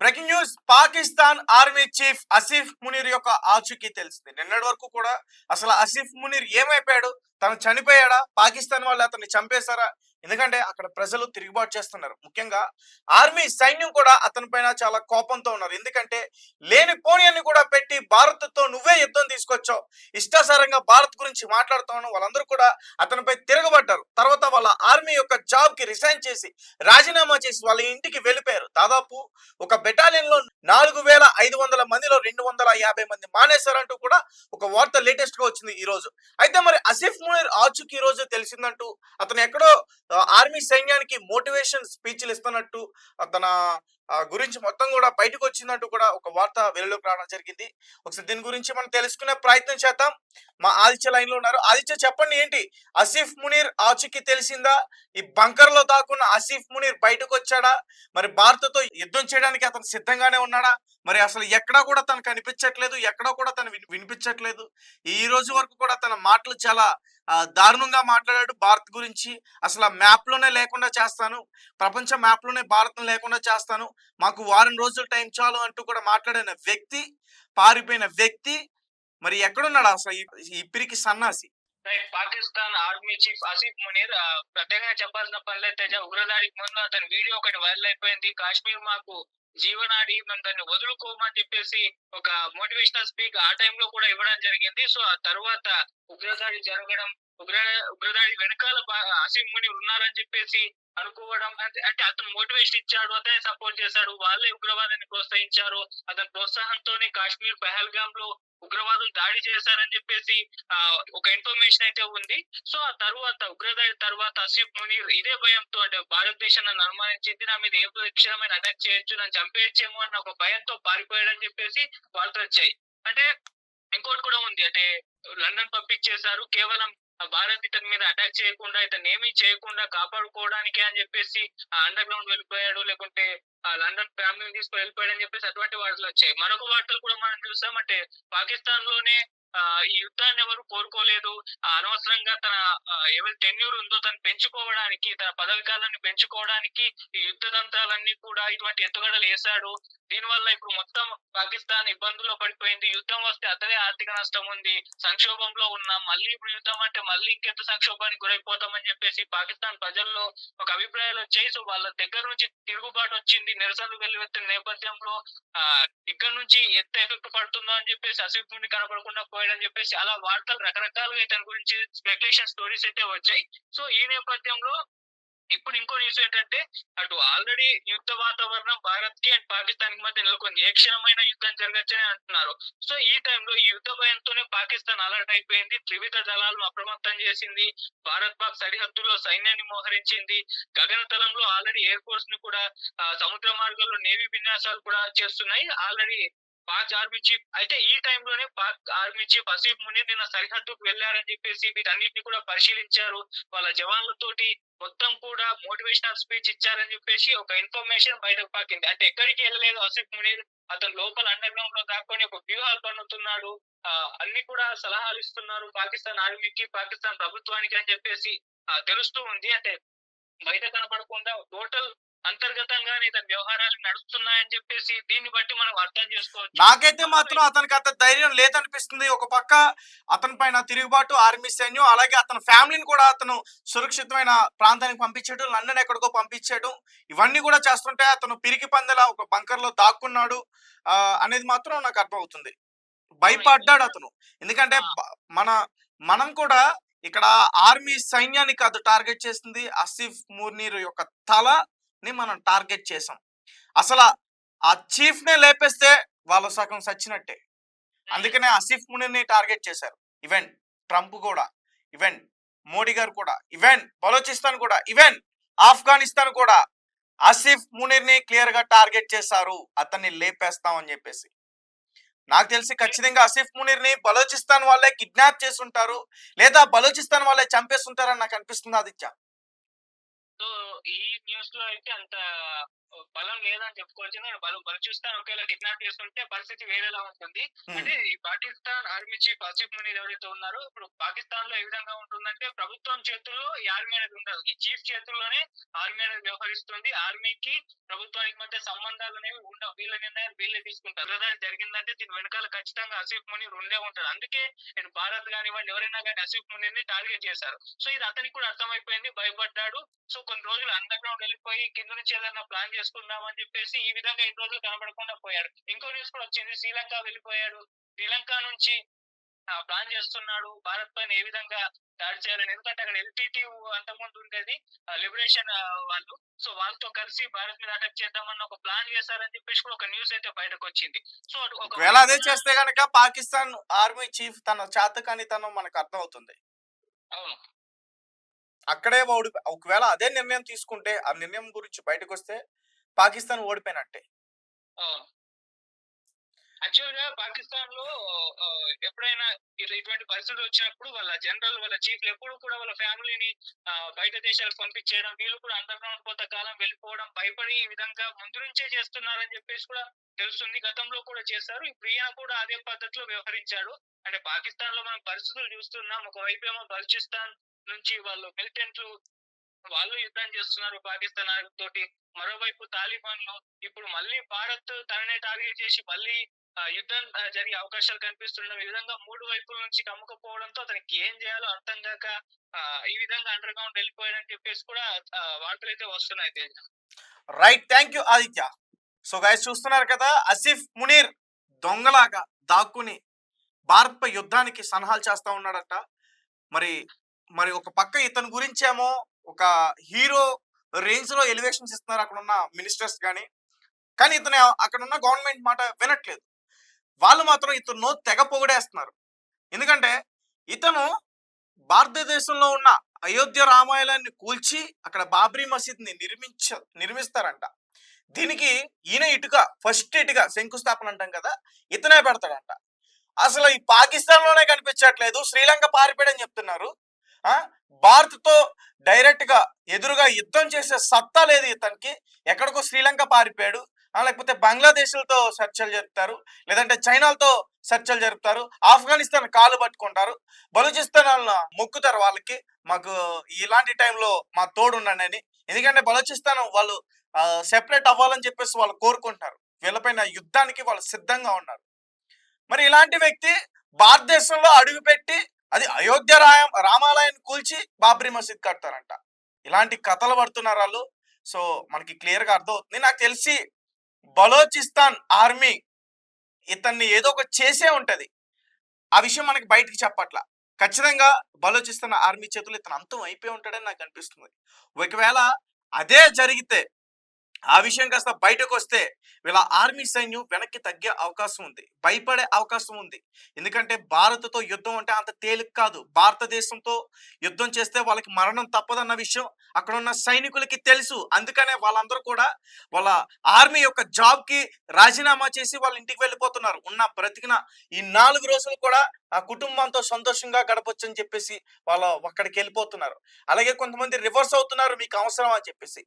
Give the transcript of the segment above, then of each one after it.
Breaking news Pakistan army chief Asif Munir యొక్క ఆచూకీ తెలిసింది. నిన్నటి వరకు కూడా అసలు ఆసిఫ్ మునీర్ ఏమైపోయాడు? తను చనిపోయాడా? పాకిస్తాన్ వాళ్ళు అతన్ని చంపేశారా? ఎందుకంటే అక్కడ ప్రజలు తిరుగుబాటు చేస్తున్నారు. ముఖ్యంగా ఆర్మీ సైన్యం కూడా అతని పైన చాలా కోపంతో ఉన్నారు. ఎందుకంటే లేని పోనీయాన్ని కూడా పెట్టి భారత్తో నువ్వే యుద్ధం తీసుకొచ్చావు. ఇష్టాసారంగా భారత్ గురించి మాట్లాడుతాను వాళ్ళందరూ కూడా అతనిపై తిరగబడ్డారు. తర్వాత వాళ్ళ ఆర్మీ యొక్క జాబ్కి రిజైన్ చేసి రాజీనామా చేసి వాళ్ళ ఇంటికి వెళ్ళిపోయారు. దాదాపు ఒక బెటాలియన్లో నాలుగు వేల ఐదు వందల మందిలో రెండు వందల యాభై మంది మానేశారంటూ కూడా ఒక వార్త లేటెస్ట్గా వచ్చింది ఈ రోజు. అయితే మరి అసిఫ్ మునీర్ ఆచుకి ఈ రోజు తెలిసిందంటూ అతను ఎక్కడో ఆర్మీ సైన్యానికి మోటివేషన్ స్పీచ్లు ఇస్తున్నట్టు తన గురించి మొత్తం కూడా బయటకు వచ్చిందంటూ కూడా ఒక వార్త వెలుగులోకి రావడం జరిగింది. ఒకసారి దీని గురించి మనం తెలుసుకునే ప్రయత్నం చేద్దాం. మా ఆదిత్య లైన్లో ఉన్నారు. ఆదిత్య చెప్పండి ఏంటి? ఆసిఫ్ మునీర్ ఆచూకీ తెలిసిందా? ఈ బంకర్లో దాక్కున్న ఆసిఫ్ మునీర్ బయటకు వచ్చాడా మరి భారత్తో యుద్ధం చేయడానికి అతను సిద్ధంగానే ఉన్నాడా? మరి అసలు ఎక్కడా కూడా తను కనిపించట్లేదు ఎక్కడా కూడా తను వినిపించట్లేదు. ఈ రోజు వరకు కూడా తన మాటలు చాలా దారుణంగా మాట్లాడాడు భారత్ గురించి. అసలు ఆ మ్యాప్లోనే లేకుండా చేస్తాను. ప్రపంచ మ్యాప్లోనే భారత్ లేకుండా చేస్తాను. మాకు వారం రోజులు టైం చాలు అంటూ కూడా మాట్లాడిన వ్యక్తి పారిపోయిన వ్యక్తి మరి ఎక్కడున్నాడు అసలు ఈ- ఇప్పిరికి సన్నాసి? పాకిస్తాన్ ఆర్మీ చీఫ్ ఆసిఫ్ మునీర్ ప్రత్యేకంగా చెప్పాల్సిన పనిలే తేజ ఉగ్రదాడికి ముందు అతని వీడియో ఒకటి వైరల్ అయిపోయింది. కాశ్మీర్ మాకు జీవనాడి మనం దాన్ని వదులుకోమని చెప్పేసి ఒక మోటివేషనల్ స్పీక్ ఆ టైంలో కూడా ఇవ్వడం జరిగింది. సో ఆ తర్వాత ఉగ్రదాడి జరగడం ఉగ్ర ఉగ్రదాడి వెనకాల అసీం ముని ఉన్నారని చెప్పేసి అనుకోవడం అంటే అతను మోటివేషన్ ఇచ్చాడు అతనే సపోర్ట్ చేశాడు. వాళ్ళే ఉగ్రవాదాన్ని ప్రోత్సహించారు. అతని ప్రోత్సాహంతోనే కాశ్మీర్ పహల్గామ్లో ఉగ్రవాదులు దాడి చేశారని చెప్పేసి ఆ, ఒక ఇన్ఫర్మేషన్ అయితే ఉంది. సో ఆ తర్వాత ఉగ్రదాడి తర్వాత అసీఫ్ మునీర్ ఇదే భయంతో అంటే భారతదేశం నన్ను అనుమానించింది నా మీద ఏ క్షణమైన అటాక్ చేయొచ్చు నన్ను చంపేయచ్చేమో అన్న ఒక భయంతో పారిపోయాడని చెప్పేసి వార్తలు వచ్చాయి. అంటే ఇంకోటి కూడా ఉంది. అంటే లండన్ పంపించేశారు. కేవలం భారత్ ఇతని మీద అటాక్ చేయకుండా ఇతను ఏమీ చేయకుండా కాపాడుకోవడానికి అని చెప్పేసి అండర్ గ్రౌండ్ వెళ్ళిపోయాడు. లేకుంటే లండన్ ఫ్యామిలీని తీసుకుని వెళ్ళిపోయాడు అని చెప్పేసి అటువంటి వార్తలు వచ్చాయి. మరొక వార్తలు కూడా మనం చూసాం అంటే పాకిస్తాన్లోనే ఈ యుద్ధాన్ని ఎవరు కోరుకోలేదు. అనవసరంగా తన ఏమైతే ఎవరి టెన్యూర్ ఉందో తను పెంచుకోవడానికి తన పదవి కాలాన్ని పెంచుకోవడానికి ఈ యుద్ధ తంత్రాలన్నీ కూడా ఇటువంటి ఎత్తుగడలు వేశాడు. దీనివల్ల ఇప్పుడు మొత్తం పాకిస్తాన్ ఇబ్బందుల్లో పడిపోయింది. యుద్ధం వస్తే అతనే ఆర్థిక నష్టం ఉంది. సంక్షోభంలో ఉన్నాం. మళ్ళీ ఇప్పుడు యుద్ధం అంటే మళ్ళీ ఇంకెంత సంక్షోభానికి గురైపోతామని చెప్పేసి పాకిస్తాన్ ప్రజల్లో ఒక అభిప్రాయాలు వచ్చాయి. సో వాళ్ళ దగ్గర నుంచి తిరుగుబాటు వచ్చింది. నిరసనలు వెల్లువెత్తిన నేపథ్యంలో ఆ ఇక్కడ నుంచి ఎంత ఎఫెక్ట్ పడుతుందో అని చెప్పేసి అసిఫ్ కనపడకుండా పోయి అని చెప్పేసి అలా వార్తలు రకరకాలుగా ఇతని గురించి స్పెక్యులేషన్ స్టోరీస్ అయితే వచ్చాయి. సో ఈ నేపథ్యంలో ఇప్పుడు ఇంకో న్యూస్ ఏంటంటే అటు ఆల్రెడీ యుద్ధ వాతావరణం భారత్కి అండ్ పాకిస్తాన్కి మధ్య నెలకొంది. ఏ క్షణమైన యుద్ధం జరగచ్చని అంటున్నారు. సో ఈ టైంలో ఈ యుద్ధ భయంతోనే పాకిస్తాన్ అలర్ట్ అయిపోయింది. త్రివిధ దళాలను అప్రమత్తం చేసింది. భారత్ పాక్ సరిహద్దులో సైన్యాన్ని మోహరించింది. గగనతలంలో ఆల్రెడీ ఎయిర్ ఫోర్స్ని కూడా సముద్ర మార్గంలో నేవీ విన్యాసాలు కూడా చేస్తున్నాయి. Already Pak army chief. అయితే ఈ టైంలోనే పాక్ ఆర్మీ చీఫ్ అసీఫ్ మునీర్ నిన్న సరిహద్దుకు వెళ్ళారని చెప్పేసి వీటన్నిటిని కూడా పరిశీలించారు. వాళ్ళ జవాన్లతోటి మొత్తం కూడా మోటివేషనల్ స్పీచ్ ఇచ్చారని చెప్పేసి ఒక ఇన్ఫర్మేషన్ బయటకు పాకింది. అంటే ఎక్కడికి వెళ్ళలేదు అసీఫ్ మునీర్. అతను లోపల అండర్ గ్రౌండ్లో దాక్కొని ఒక వ్యూహాలు పన్నుతున్నాడు ఆ, అన్ని కూడా సలహాలు ఇస్తున్నారు. పాకిస్తాన్ ఆర్మీకి పాకిస్తాన్ ప్రభుత్వానికి అని చెప్పేసి తెలుస్తూ ఉంది. అంటే బయట కనపడకుండా టోటల్ అంతర్గతంగానే ఇతని వ్యవహారాలు నడుస్తున్నాయని చెప్పేసి దీన్ని బట్టి మనం అర్థం చేసుకోవచ్చు. నాకైతే మాత్రం అతనికి అంత ధైర్యం లేదనిపిస్తుంది. ఒక పక్క అతని పైన తిరుగుబాటు ఆర్మీ సైన్యం అలాగే అతని ఫ్యామిలీని కూడా అతను సురక్షితమైన ప్రాంతానికి పంపించాడు లండన్ ఎక్కడికో పంపించాడు. ఇవన్నీ కూడా చేస్తుంటే అతను పిరికి పందెల ఒక బంకర్లో దాక్కున్నాడు అనేది మాత్రం నాకు అర్థమవుతుంది. భయపడ్డాడు అతను. ఎందుకంటే మన మనం కూడా ఇక్కడ ఆర్మీ సైన్యాన్ని కాదు టార్గెట్ చేసింది ఆసిఫ్ మునీర్ యొక్క తలని మనం టార్గెట్ చేసాం. అసలు ఆ చీఫ్ నే లేపేస్తే వాళ్ళ సగం సచ్చినట్టే. అందుకనే ఆసిఫ్ మునీర్ని టార్గెట్ చేశారు. ఈవెన్ ట్రంప్ కూడా ఈవెన్ మోడీ గారు కూడా ఈవెన్ బలోచిస్తాన్ కూడా ఈవెన్ ఆఫ్ఘనిస్తాన్ కూడా ఆసిఫ్ మునీర్ని క్లియర్గా టార్గెట్ చేశారు. అతన్ని లేపేస్తామని చెప్పేసి. నాకు తెలిసి ఖచ్చితంగా ఆసిఫ్ మునీర్ని బలోచిస్తాన్ వాళ్ళే కిడ్నాప్ చేసి ఉంటారు. లేదా బలోచిస్తాన్ వాళ్ళే చంపేస్తుంటారని నాకు అనిపిస్తుంది ఆదిత్య? సో ఈ న్యూస్లో అయితే అంత బలం లేదని చెప్పుకోవచ్చు. బలు బలుచిస్తాన్ ఒకవేళ కిడ్నాప్ చేస్తుంటే పరిస్థితి వేరేలా ఉంటుంది. ఉమ్, అంటే ఈ పాకిస్తాన్ ఆర్మీ చీఫ్ ఆసిఫ్ మునీర్ ఎవరైతే ఉన్నారో ఇప్పుడు పాకిస్తాన్లో ఏ విధంగా ఉంటుందంటే ప్రభుత్వం చేతుల్లో ఈ ఆర్మీ అనేది ఉండదు. ఈ చీఫ్ చేతుల్లోనే ఆర్మీ అనేది వ్యవహరిస్తుంది. ఆర్మీకి ప్రభుత్వానికి మధ్య సంబంధాలు అనేవి ఉండవు. వీళ్ళ నిర్ణయాలు వీళ్ళే తీసుకుంటారు. ఉగ్రదాడి జరిగిందంటే దీని వెనకాల ఖచ్చితంగా ఆసిఫ్ మునీర్ ఉండే ఉంటాడు అందుకే నేను భారత్ కానివ్వండి ఎవరైనా కానీ ఆసిఫ్ మునీర్ని టార్గెట్ చేశారు. సో ఇది అతనికి కూడా అర్థమైపోయింది భయపడ్డాడు. సో కొన్ని రోజులు అండర్ గ్రౌండ్ వెళ్ళిపోయి కింద నుంచి ఏదైనా ప్లాన్ చేసుకుందామని చెప్పేసి ఈ విధంగా ఇన్ని రోజులు కనబడకుండా పోయాడు. ఇంకో న్యూస్ కూడా వచ్చింది శ్రీలంక వెళ్ళిపోయాడు. శ్రీలంక నుంచి ప్లాన్ చేస్తున్నాడు. భారత్ పైన ఏ విధంగా దాడి చేయాలని. ఎందుకంటే అక్కడ ఎల్టీటీ అంతకుముందు ఉండేది లిబరేషన్ వాళ్ళు. సో వాళ్ళతో కలిసి భారత్ మీద అటాక్ చేద్దామన్న ఒక ప్లాన్ చేశారని చెప్పేసి కూడా ఒక న్యూస్ అయితే బయటకు వచ్చింది. సో ఒకవేళ అదే చేస్తే గనక పాకిస్తాన్ ఆర్మీ చీఫ్ తన చేతకానితనం మనకు అర్థమవుతుంది. అవును. అక్కడే ఓడి ఒకవేళ అదే నిర్ణయం తీసుకుంటే ఆ నిర్ణయం గురించి బయటకు వస్తే పాకిస్తాన్ ఓడిపోయినట్టే. అవును యాక్చువల్గా పాకిస్తాన్లో ఎప్పుడైనా ఇటువంటి పరిస్థితులు వచ్చినప్పుడు వాళ్ళ జనరల్ వాళ్ళ చీఫ్లు ఎప్పుడు కూడా వాళ్ళ ఫ్యామిలీని బయట దేశాలకు పంపించేయడం వీళ్ళు కూడా అండర్ గ్రౌండ్ కొంతకాలం వెళ్ళిపోవడం భయపడి ఈ విధంగా ముందు నుంచే చేస్తున్నారని చెప్పేసి కూడా తెలుస్తుంది. గతంలో కూడా చేశారు. ఇప్పుడు ఈయన కూడా అదే పద్ధతిలో వ్యవహరించాడు. అంటే పాకిస్తాన్లో మనం పరిస్థితులు చూస్తున్నాం. ఒకవైపు ఏమో బలుచిస్తాన్ నుంచి వాళ్ళు మిలిటెంట్లు వాళ్ళు యుద్ధం చేస్తున్నారు పాకిస్తాన్ తోటి. మరోవైపు తాలిబాన్లు ఇప్పుడు మళ్ళీ భారత్ తననే టార్గెట్ చేసి మళ్ళీ యుద్ధం జరిగే అవకాశాలు కనిపిస్తుండడం ఈ విధంగా మూడు వైపుల నుంచి కమ్ముకపోవడంతో అతనికి ఏం చేయాలో అర్థం కాక ఈ విధంగా అండర్ గ్రౌండ్ వెళ్ళిపోయాడని చెప్పేసి కూడా వార్తలు అయితే వస్తున్నాయి Teja. Right thank you Aditya. So guys చూస్తున్నారు కదా అసిఫ్ మునీర్ దొంగలాగా దాక్కుని భారత్ యుద్ధానికి సన్నాహాలు చేస్తా ఉన్నాడట. మరి మరి ఒక పక్క ఇతని గురించేమో ఒక హీరో రేంజ్లో ఎలివేషన్స్ ఇస్తున్నారు అక్కడ ఉన్న మినిస్టర్స్ కానీ కానీ ఇతను అక్కడ ఉన్న గవర్నమెంట్ మాట వినట్లేదు. వాళ్ళు మాత్రం ఇతను తెగ పొగిడేస్తున్నారు. ఎందుకంటే ఇతను భారతదేశంలో ఉన్న అయోధ్య రామాయణాన్ని కూల్చి అక్కడ బాబ్రీ మసీద్ని నిర్మించ నిర్మిస్తారంట. దీనికి ఈయన ఇటుక ఫస్ట్ ఇటుక శంకుస్థాపన అంటాం కదా ఇతనే పెడతాడంట. అసలు ఈ పాకిస్తాన్లోనే కనిపించట్లేదు శ్రీలంక పారిపోయాడని చెప్తున్నారు. భారత్తో భారత్తో డైరెక్ట్గా ఎదురుగా యుద్ధం చేసే సత్తా లేదు ఇతనికి. ఎక్కడికో శ్రీలంక పారిపోయాడు. లేకపోతే బంగ్లాదేశ్లతో చర్చలు జరుపుతారు. లేదంటే చైనాలతో చర్చలు జరుపుతారు. ఆఫ్ఘనిస్తాన్ కాలు పట్టుకుంటారు. బలూచిస్తాన్ వాళ్ళ మొక్కుతారు వాళ్ళకి. మాకు ఇలాంటి టైంలో మా తోడు ఉండండి అని. ఎందుకంటే బలూచిస్తాన్ వాళ్ళు సెపరేట్ అవ్వాలని చెప్పేసి వాళ్ళు కోరుకుంటారు. వీళ్ళపైన యుద్ధానికి వాళ్ళు సిద్ధంగా ఉన్నారు. మరి ఇలాంటి వ్యక్తి భారతదేశంలో అడుగుపెట్టి అది అయోధ్య రాయం రామాలయాన్ని కూల్చి బాబ్రీ మసీద్ కడతారంట. ఇలాంటి కథలు పడుతున్నారు వాళ్ళు. సో మనకి క్లియర్గా అర్థం అర్థమవుతుంది. నాకు తెలిసి బలోచిస్తాన్ ఆర్మీ ఇతన్ని ఏదో ఒక చేసే ఉంటది. ఆ విషయం మనకి బయటికి చెప్పట్ల. ఖచ్చితంగా బలోచిస్తాన్ ఆర్మీ చేతులు ఇతను అంతం అయిపోయి ఉంటాడని నాకు అనిపిస్తుంది. ఒకవేళ అదే జరిగితే ఆ విషయం కాస్త బయటకు వస్తే వీళ్ళ ఆర్మీ సైన్యం వెనక్కి తగ్గే అవకాశం ఉంది. భయపడే అవకాశం ఉంది. ఎందుకంటే భారత్తో యుద్ధం అంటే అంత తేలిక కాదు. భారతదేశంతో యుద్ధం చేస్తే వాళ్ళకి మరణం తప్పదన్న విషయం అక్కడ ఉన్న సైనికులకి తెలుసు. అందుకనే వాళ్ళందరూ కూడా వాళ్ళ ఆర్మీ యొక్క జాబ్కి రాజీనామా చేసి వాళ్ళ ఇంటికి వెళ్ళిపోతున్నారు. ఉన్న బ్రతికిన ఈ నాలుగు రోజులు కూడా ఆ కుటుంబంతో సంతోషంగా గడపొచ్చు అని చెప్పేసి వాళ్ళు అక్కడికి వెళ్ళిపోతున్నారు. అలాగే కొంతమంది రివర్స్ అవుతున్నారు మీకు అవసరం అని చెప్పేసి.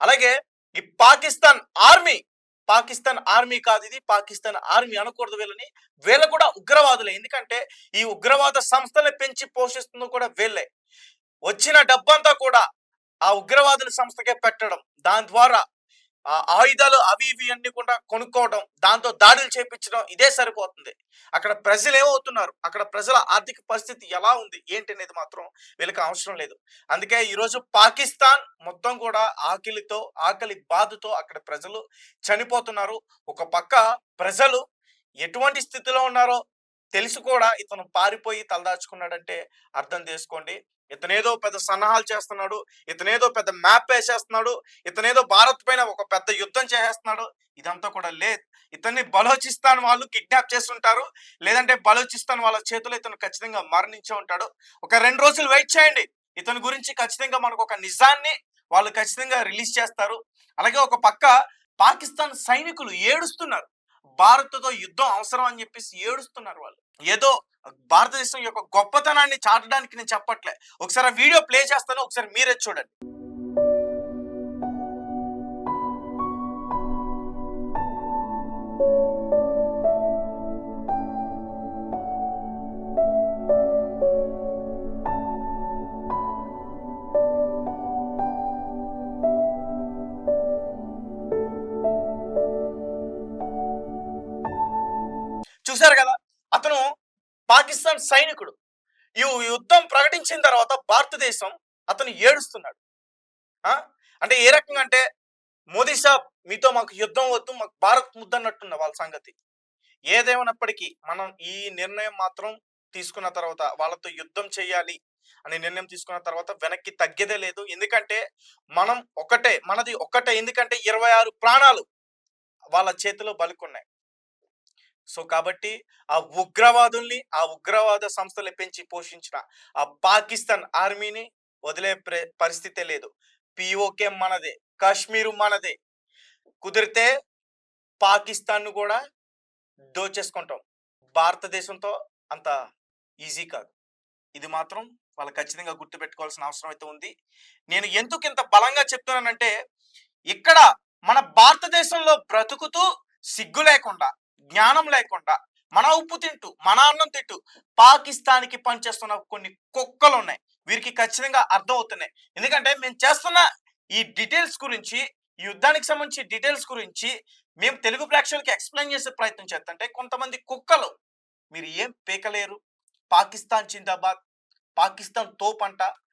అలాగే ఈ పాకిస్తాన్ ఆర్మీ పాకిస్తాన్ ఆర్మీ కాదు ఇది పాకిస్తాన్ ఆర్మీ అనకూడదు వీళ్ళని. వీళ్ళు కూడా ఉగ్రవాదులే. ఎందుకంటే ఈ ఉగ్రవాద సంస్థల్ని పెంచి పోషిస్తుంది కూడా వీళ్ళే. వచ్చిన డబ్బంతా కూడా ఆ ఉగ్రవాదుల సంస్థకే పెట్టడం దాని ద్వారా ఆయుధాలు అవి ఇవి అన్ని కూడా కొనుక్కోవడం దాంతో దాడులు చేపించడం ఇదే సరిపోతుంది. అక్కడ ప్రజలు ఏమవుతున్నారు? అక్కడ ప్రజల ఆర్థిక పరిస్థితి ఎలా ఉంది? ఏంటి అనేది మాత్రం వీళ్ళకి అవసరం లేదు. అందుకే ఈరోజు పాకిస్తాన్ మొత్తం కూడా ఆకలితో ఆకలి బాధతో అక్కడ ప్రజలు చనిపోతున్నారు. ఒక పక్క ప్రజలు ఎటువంటి స్థితిలో ఉన్నారో తెలిసి కూడా. ఇతను పారిపోయి తలదాచుకున్నాడంటే అర్థం చేసుకోండి. ఇతనేదో పెద్ద సన్నాహాలు చేస్తున్నాడు ఇతనేదో పెద్ద మ్యాప్ వేసేస్తున్నాడు ఇతనేదో భారత్ పైన ఒక పెద్ద యుద్ధం చేసేస్తున్నాడు. ఇదంతా కూడా లేదు. ఇతన్ని బలోచిస్తాన్ వాళ్ళు కిడ్నాప్ చేస్తుంటారు లేదంటే బలోచిస్తాన్ వాళ్ళ చేతిలో ఇతను ఖచ్చితంగా మరణించే ఉంటాడు. ఒక రెండు రోజులు వెయిట్ చేయండి. ఇతని గురించి ఖచ్చితంగా మనకు ఒక నిజాన్ని వాళ్ళు ఖచ్చితంగా రిలీజ్ చేస్తారు. అలాగే ఒక పక్క పాకిస్తాన్ సైనికులు ఏడుస్తున్నారు. భారత్తో యుద్ధం అవసరం అని చెప్పేసి ఏడుస్తున్నారు వాళ్ళు. ఏదో భారతదేశం యొక్క గొప్పతనాన్ని చాటడానికి నేను చెప్పట్లే. ఒకసారి వీడియో ప్లే చేస్తాను ఒకసారి మీరే చూడండి. చూశారు కదా? అతను పాకిస్తాన్ సైనికుడు. ఈ యుద్ధం ప్రకటించిన తర్వాత భారతదేశం అతను ఏడుస్తున్నాడు. ఆ? అంటే ఏ రకంగా అంటే మోదీ సాబ్ మీతో మాకు యుద్ధం వద్దు మాకు భారత్ ముద్దన్నట్టున్న వాళ్ళ సంగతి. ఏదేమైనప్పటికీ మనం ఈ నిర్ణయం మాత్రం తీసుకున్న తర్వాత వాళ్ళతో యుద్ధం చేయాలి అనే నిర్ణయం తీసుకున్న తర్వాత వెనక్కి తగ్గేదే లేదు. ఎందుకంటే మనం ఒకటే మనది ఒకటే. ఎందుకంటే ఇరవై ఆరు ప్రాణాలు వాళ్ళ చేతిలో బలుకున్నాయి. సో కాబట్టి ఆ ఉగ్రవాదుల్ని ఆ ఉగ్రవాద సంస్థలు పెంచి పోషించిన ఆ పాకిస్తాన్ ఆర్మీని వదిలే పరిస్థితే లేదు. పిఓకే మనదే కాశ్మీరు మనదే. కుదిరితే పాకిస్తాన్ కూడా దోచేసుకుంటాం. భారతదేశంతో అంత ఈజీ కాదు. ఇది మాత్రం వాళ్ళు ఖచ్చితంగా గుర్తుపెట్టుకోవాల్సిన అవసరం అయితే ఉంది. నేను ఎందుకు ఇంత బలంగా చెప్తున్నానంటే ఇక్కడ మన భారతదేశంలో బ్రతుకుతూ సిగ్గు లేకుండా జ్ఞానం లేకుండా మన ఉప్పు తింటూ మన అన్నం తింటూ పాకిస్తాన్కి పనిచేస్తున్న కొన్ని కుక్కలు ఉన్నాయి వీరికి ఖచ్చితంగా అర్థం అవుతున్నాయి ఎందుకంటే మేము చేస్తున్న ఈ డీటెయిల్స్ గురించి ఈ యుద్ధానికి సంబంధించి డీటెయిల్స్ గురించి మేము తెలుగు ప్రేక్షకులకి ఎక్స్ప్లెయిన్ చేసే ప్రయత్నం చేస్తుంటే కొంతమంది కుక్కలు మీరు ఏం పీకలేరు? పాకిస్తాన్ జిందాబాద్ పాకిస్తాన్ తోపంట